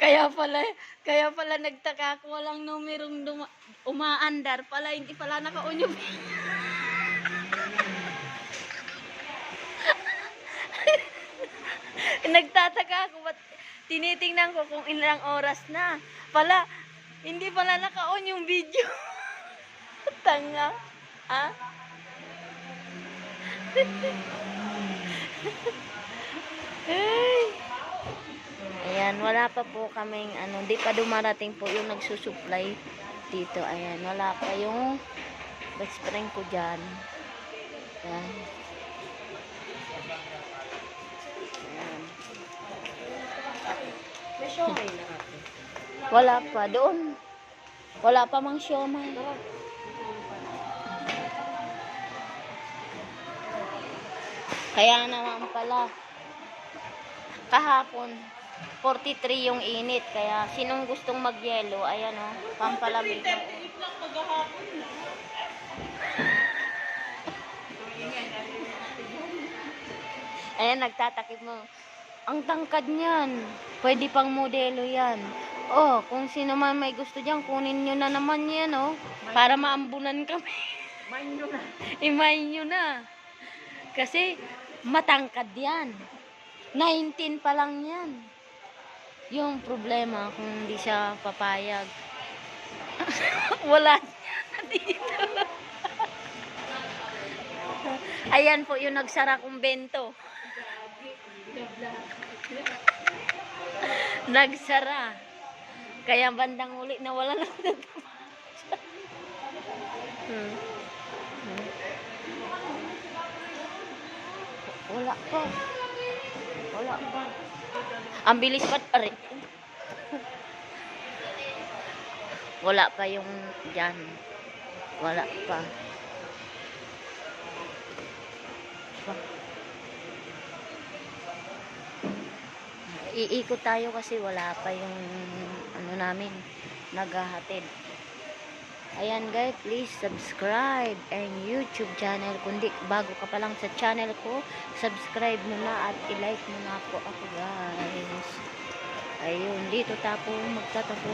Kaya pala, kaya pala nagtaka ako walang numerong duma- umaandar pala, hindi pala naka-on yung Nagtataka ako, ba't tinitingnan ko kung ilang oras na. Pala, hindi pala naka-on yung video. Tanga. Ha? Ay. Wala pa po kaming ano, di pa dumarating po yung nagsusupply dito. Ayan, wala pa yung best friend ko dyan. Ayan. May siomay na ate. Wala pa doon. Wala pa mang siomay. Kaya naman pala, kahapon, 43 yung init. Kaya sinong gustong magyelo, ayan o, pampalamig. Ayan, nagtatakip mo. Ang tangkad niyan. Pwede pang modelo yan. Oh, kung sino man may gusto diyan, kunin nyo na naman yan, oh. Para maambunan kami. Mind nyo na. Imayin nyo na. Kasi, matangkad yan. 19 pa lang yan. Yung problema, kung hindi siya papayag. Wala dito. Ayan po yung nagsara kong bento. Nagsara. Kaya bandang uli na wala na hmm. Hmm. Wala pa. Wala pa. Ang bilis pa. Aray. Wala pa yung dyan. Wala pa. Iikot tayo kasi wala pa yung ano namin naghahatid. Ayan guys, please subscribe ang YouTube channel. Kundi bago ka pa lang sa channel ko, subscribe mo na at i-like mo na po ako guys. Ayun, dito tapo magtatapo.